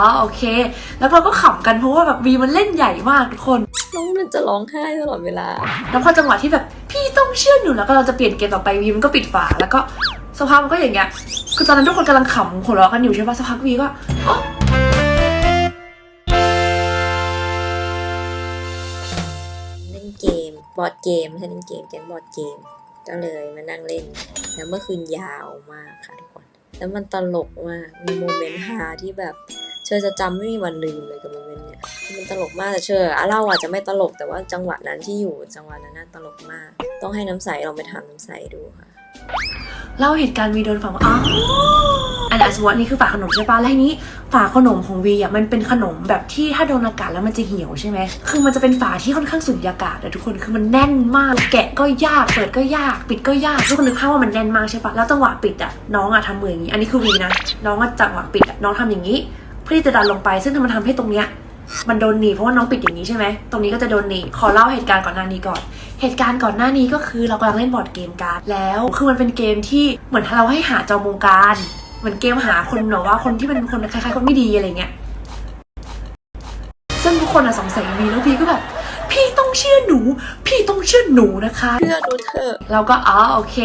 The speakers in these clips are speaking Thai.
อ๋อโอเค แล้วเราก็ขำกันเพราะว่าแบบวีมันเล่นใหญ่มากทุกคนน้องมันจะร้องไห้ตลอดเวลา แล้วพอจังหวะที่แบบพี่ต้องเชื่อหนูแล้วก็เราจะเปลี่ยนเกมต่อไปวีมันก็ปิดฝาแล้วก็สภาพมันก็อย่างเงี้ย คือตอนนั้นทุกคนกำลังขำหัวเราะกันอยู่ใช่ปะสักพักวีก็อ๋อเล่นเกมบอร์ดเกมไม่ใช่เล่นเกมเกมบอร์ดเกม ก็เลยมานั่งเล่น แล้วเมื่อคืนยาวมากค่ะทุกคน แล้วมันตลกมาก มีโมเมนต์ฮาที่แบบเช อจะจำไม่มีวันลืมเลยกับโมเมนต์เนี้ยมันตลกมากแต่เชออะเล่าอาจจะไม่ตลกแต่ว่าจังหวะนั้นที่อยู่จังหวะนั้นน่ะตลกมาก ต้องให้น้ำใสลองไปถามน้ำใสดูค่ะเล่าเหตุการณ์วีโดนฝังว่าอ๋ออันนี้สมมติว่านี่คือฝาขนมใช่ปะแล้วทีนี้ฝาขนมของวีอะมันเป็นขนมแบบที่ถ้าโดนอากาศแล้วมันจะเหี่ยวใช่ไหมคือมันจะเป็นฝาที่ค่อนข้างสุญญากาศอะทุกคนคือมันแน่นมากแกะก็ยากเปิดก็ยากปิดก็ยากทุกคนนึกภาพว่ามันแน่นมากใช่ปะแล้วจังหวะปิดอะน้องอะทำมืออย่างนี้ อันนี้คือวีนะน้องอะจังหวะปิดอะน้องทำอย่างนี้ เพื่อที่จะดันลงไป ซึ่งมันทำให้ตรงเนี้ยมันโดนหนีบเพราะว่าน้องปิดอย่างนี้ใช่ไหมตรงนี้ก็จะโดนหนีบขอเล่าเหตุการณ์ก่อนหน้านี้ก่อน เหตุการณ์ก่อนหน้านี้ก็คือเรากำลังเล่นบอร์ดเกมกันแล้วคือมันเป็นเกมที่เหมือนเราให้หาจอมวงการเหมือนเกมหาคนแบบว่าคนที่เป็นคนคล้ายๆคนไม่ดีอะไรเงี้ยซึ่งทุกคนอะสงสัยวีแล้ววีก็แบบ พี่ต้องเชื่อหนู พี่ต้องเชื่อหนูนะคะเพื่อดูเถอะเราก็อ๋อโอเค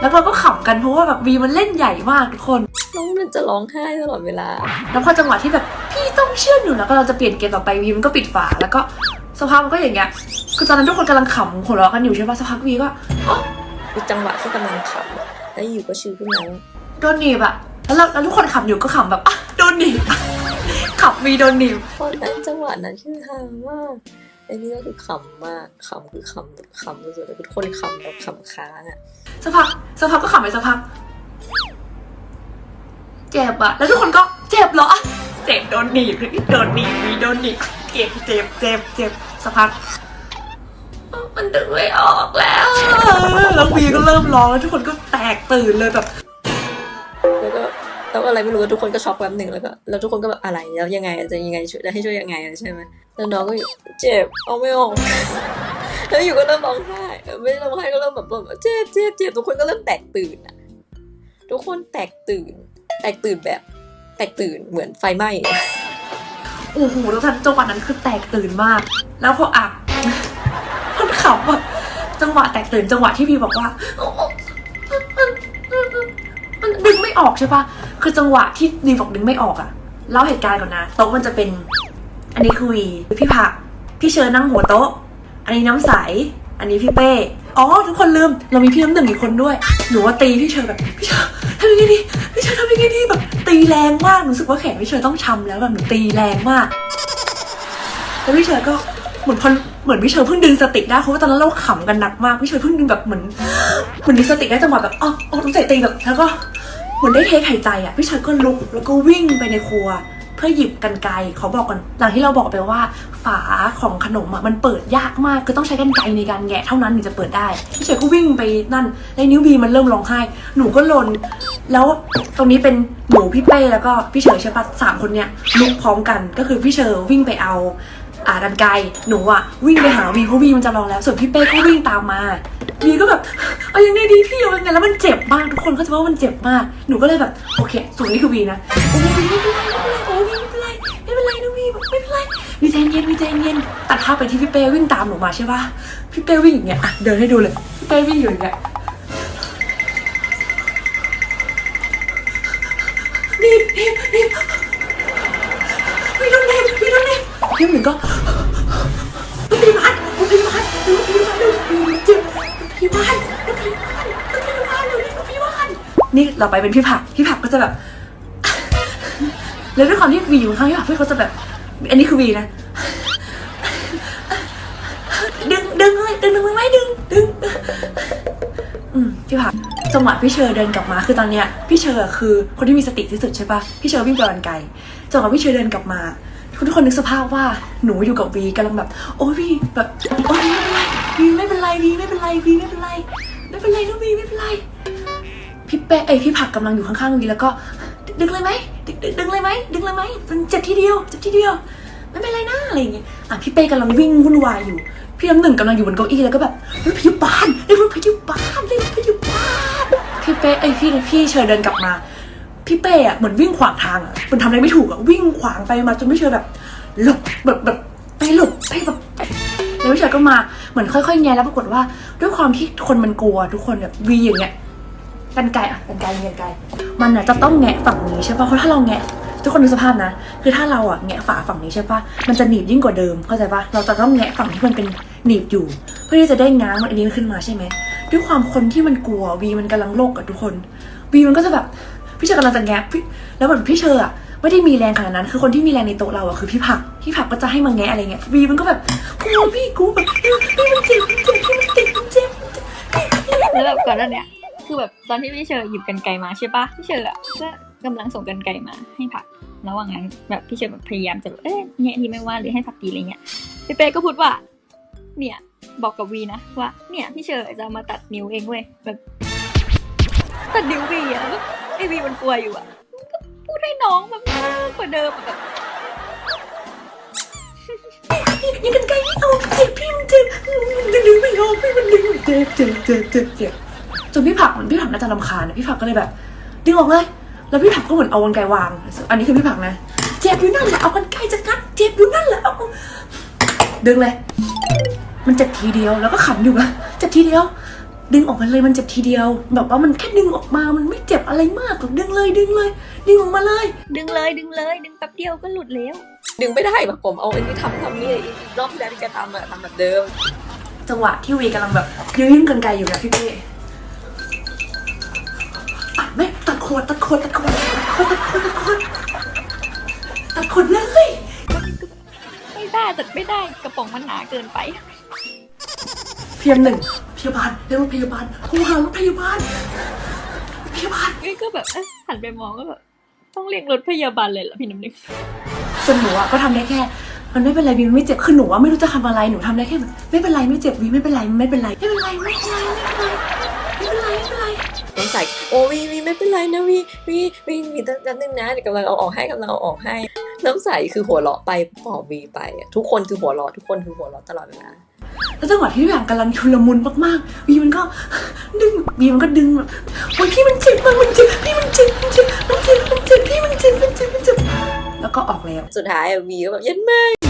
แล้วเราก็ขำกันเพราะว่าแบบวีมันเล่นใหญ่มากทุกคน น้องมันจะร้องไห้ตลอดเวลา แล้วพอจังหวะที่แบบพี่ต้องเชื่อหนูแล้วก็เราจะเปลี่ยนเกมต่อไปวีมันก็ปิดฝาแล้วก็สภาพมันก็อย่างเงี้ยคือตอนนั้นทุกคนกำลังขำหัวเราะกันอยู่ใช่ปะสักพักวีก็คือจังหวะที่กำลังขำอะแล้วอยู่ก็ชื่อขึ้นมาว่าโดนหนีบอะแล้วเราแล้วทุกคนขำอยู่ก็ขำแบบอะโดนหนีบอะขำมีโดนหนีบตอนนั้นจังหวะนั้นชื่อฮามากไอ้นี่ก็คือขำมากขำคือขำแบบขำสุดๆเลยคือทุกคนขำแบบขำค้างอะสักพักสักพักก็ขำไปสักพัก เจ็บอะแล้วทุกคนก็เจ็บเหรอเจ็บโดนหนีบโดนหนีบมีโดนหนีบเจ็บเจ็บเจ็บเจ็บสักพักมันดึงไม่ออกแล้วแล้ววีก็เริ่มร้องแล้วทุกคนก็แตกตื่นเลยแบบแล้วก็แล้วอะไรไม่รู้ทุกคนก็ช็อกแป๊บหนึ่งแล้วก็แล้วทุกคนก็แบบอะไรแล้วยังไงจะยังไงช่วยจะให้ช่วยยังไงใช่ไหมแล้วน้องก็อยู่เจ็บเอาไม่ออกแล้วอยู่ก็เริ่มร้องไห้ไม่ร้องไห้ก็เริ่มแบบแบบเจ็บเจ็บเจ็บทุกคนก็เริ่มแตกตื่นอะทุกคนแตกตื่น ตกตื่นแบบแตกตื่นเหมือนไฟไหม้อะโอ้โหแล้วทันจังหวะนั้นคือแตกตื่นมาก แล้วพออักมันขำอะจังหวะแตกตื่นจังหวะที่พี่บอกว่ามันดึงไม่ออกใช่ปะคือจังหวะที่ดีบอกดึงไม่ออกอะเล่าเหตุการณ์ก่อนนะโต๊ะมันจะเป็น อันนี้คือวีพี่ผัก พี่เชิญนั่งหัวโต๊ะ อันนี้น้ำใส อันนี้พี่เป้อ๋อทุกคนลืม เรามีพี่น้ำหนึ่งอีกคนด้วย หนูว่าตีพี่เชิญแบบพี่เชิญทำยังไงดี พี่เชิญทำยังไงดีแบบตีแรงมากหนูรู้สึกว่าแขนพี่เชิญต้องช้ำแล้วแบบหนูตีแรงมากแล้วพี่เชอร์ก็เหมือนพอเหมือนพี่เชอร์เพิ่งดึงสติได้เพราะว่าตอนนั้นเราขำกันหนักมากพี่เชอร์เพิ่งดึงแบบเหมือนเหมือนดึงสติได้จังหวะแบบอ๋ออ๋อต้องใจตีแบบแล้วก็เหมือนได้เทคหายใจอะพี่เชอร์ก็ลุกแล้วก็วิ่งไปในครัวเพื่อหยิบกันไกรเขาบอกก่อนหลังที่เราบอกไปว่า ฝาของขนมอะมันเปิดยากมากคือต้องใช้กันไกรในการแงะเท่านั้นถึงจะเปิดได้พี่เชอร์ก็วิ่งไปนั่นแล้วนิ้วบีมันเริ่มร้องไห้ หนูก็หลน แล้วตรงนี้เป็นหนูพี่เป้แล้วก็พี่เชอใช่ปะสามคนเนี้ยลุกพร้อมกันก็คือพี่เชอวิ่งไปเอาอ่าดันไกลหนูอะวิ่งไปหาวีเพราะวีมันจะรองแล้ว ส่วนพี่เป้ก็วิ่งตามมาวีก็แบบเอายังไงดีพี่เอายังไงแล้วมันเจ็บมากทุกคนเข้าใจว่ามันเจ็บมากหนูก็เลยแบบโอเคส่วนนี้คือวีนะโอ้ยไม่เป็นไรโอ้ยไม่เป็นไรไม่เป็นไรนะวีไม่เป็นไรวีใจเย็นวีใจเย็นตัดภาพไปที่พี่เป้วิ่งตามหนูมาใช่ปะพี่เป้วิ่งอย่างเงี้ยอะเดินให้ดูเลยพี่เป้วิ่งอยู่อย่างเงี้ย เด็พี่หนึ่งก็รถพยาบาลรถพยาบาลรถพยาบาลเร็วเจ็บรถพยาบาลรถพยาบาลรถพยาบาลเร็วรถพยาบาลนี่เราไปเป็นพี่ผักพี่ผักก็จะแบบ แล้วด้วยความที่วีอยู่ข้างพี่ผักพี่เขาจะแบบ อันนี้คือวีนะดึงดึงเลยดึงดึงไม่ดึงดึงอืมพี่ผักจังหวะพี่เชอร์เดินกลับมาคือตอนเนี้ยพี่เชอร์คือคนที่มีสติที่สุดใช่ปะพี่เชอร์วิ่งไปวันไกลจังหวะพี่เชอร์เดินกลับมา ทุกคนนึกสภาพว่าหนูอยู่กับวีกำลังแบบ โอ้ยวีแบบโอ้ยไม่เป็นไรวีไม่เป็นไรวีไม่เป็นไรวีไม่เป็นไรไม่เป็นไรนะวีไม่เป็นไรพี่เป้ไอพี่ผักกำลังอยู่ข้างๆวีแล้วก็ดึงเลยไหมดึงดึงเลยไหมดึงเลยไหมมันเจ็บทีเดียวเจ็บทีเดียวไม่เป็นไรนะอะไรอย่างเงี้ยอะพี่เป้กำลังวิ่งวุ่นวายอยู่พี่น้ำหนึ่งกำลังอยู่บนเก้าอี้แล้วก็แบบรถพยาบาลเรียกรถพยาบาลเรียกรถพยาบาลพี่เป้ไอพี่พี่เชิญเดินกลับมา พี่เป้อะเหมือนวิ่งขวางทางอะมันทำอะไรไม่ถูกอะวิ่งขวางไปมาจนไม่เชยแบบหลบแบบแบบไปหลบไปแบบแล้วไม่เชยก็มาเหมือนค่อยๆแงะแล้วปรากฏว่า ด้วยความที่คนมันกลัวทุกคนแบบวีอย่างเงี้ยกันไกลอะกันไกลกันไกลมันอะจะต้องแงะฝั่งนี้ใช่ปะเพราะถ้าเราแงะทุกคนดูสภาพนะ คือถ้าเราอะแงะฝาฝั่งนี้ใช่ปะมันจะหนีบยิ่งกว่าเดิม เข้าใจปะเราจะต้องแงะฝั่งที่มันเป็นหนีบอยู่ เพื่อที่จะได้ง้างมันอันนี้ขึ้นมาใช่ไหม ด้วยความคนที่มันกลัววีมันกำลังโลกอะทุกคนวีมันก็จะแบบ พี่เชอร์กำลังจะแงะพี่แล้วเหมือนพี่เชอร์อะไม่ได้มีแรงขนาดนั้น คือคนที่มีแรงในโต๊ะเราอะคือพี่ผัก พี่ผักก็จะให้มาแงะอะไรเงี้ยวีมันก็แบบกลัวพี่กูแบบพี่มันเจ็บมันเจ็บพี่มันเจ็บมันเจ็บแล้วแบบก่อนหน้าเนี้ยคือแบบตอนที่พี่เชอร์หยิบกันไกมาใช่ปะพี่เชอร์อะก็กำลังส่งกันไกมาให้ผักระหว่างนั้นแบบพี่เชอร์แบบพยายามจะแบบเอ๊ะเนี่ยดีไม่ว่าหรือให้ผักดีอะไรเงี้ยพี่เป้ก็พูดว่า เนี่ยบอกกับวีนะว่าเนี่ยพี่เชอร์จะมาตัดนิ้วเองเว้ยแบบตัดนิ้ววีอะ ไอวีมันกลัวอยู่อะก็พูดให้น้องแบบมากกว่าเดิมอะแบบยังกันไกลไม่เอาเจ็บพี่มันเจ็บดึงดึงไม่ออกพี่มันดึงเจ็บเจ็บเจ็บเจ็บเจ็บจนพี่ผักเหมือนพี่ผักน่าจะรำคาญอะพี่ผักก็เลยแบบดึงออกเลย แล้วพี่ผักก็เหมือนเอากันไกลวาง อันนี้คือพี่ผักนะ เจ็บอยู่นั่นแหละเอากันไกลจะกัดเจ็บอยู่นั่นแหละเอาดึงเลย มันเจ็บทีเดียวแล้วก็ขำอยู่นะเจ็บทีเดียว ดึงออกมาเลยมันเจ็บทีเดียว แบบว่ามันแค่ดึงออกมา มันไม่เจ็บอะไรมากหรอกดึงเลย ดึงเลย ดึงออกมาเลย ดึงเลยดึงเลย ดึงแป๊บเดียวก็หลุดแล้ว ดึงไม่ได้แบบผมเอาอันนี้ทำทำนี่อีกรอบที่แล้วที่จะทำอะทำแบบเดิม จังหวะที่วีกำลังแบบยื้อยื่นกันไกลอยู่นะพี่เป้ตัดไหมตัดโคตรตัดโคตรตัดโคตรตัดโคตรตัดโคตรตัดโคตรเลยไม่ได้ตัดไม่ได้กระป๋องมันหนาเกินไป เพียงหนึ่งพ ยาบาลเรียกรถพยาบาลโทรหารถพยาบาลพยาบาลนี่ก็แบบเอ๊ะหันไปมองก็แบบต้องเรียกรถพยาบาลเลยเหรอพี่น้ำหนึ่งส่วนหนูอะก็ทำได้แค่ มันไม่เป็นไรวีมันไม่เจ็บคือหนูอะไม่รู้จะทำอะไรหนูทำได้แค่แบบไม่เป็นไรไม่เจ็บวีไม่เป็นไรไม่เป็นไรไม่เป็นไรไม่เป็นไรไม่เป็นไรไม่เป็นไรไม่เป็นไรน้องใส่โอ้วีวีไม่เป็นไรนะวีวีวีวีตั้งแต่นึงนะเดี๋ยวกำลังเอาออกให้กำลังเอาออกให้ น้ำใสคือหัวเราะไปปอบวีไปอะทุกคนคือหัวเราะทุกคนคือหัวเราะตลอดเวลา แล้วจังหวะที่ทุกอย่างกำลังชุลมุนมากๆวีมันก็ดึงวีมันก็ดึงแบบโอ้ยพี่มันเจ็บมากมันเจ็บพี่มันเจ็บมันเจ็บมันเจ็บมันเจ็บพี่มันเจ็บมันเจ็บมันเจ็บแล้วก็ออกแล้วสุดท้ายอวีก็แบบเย็นแม่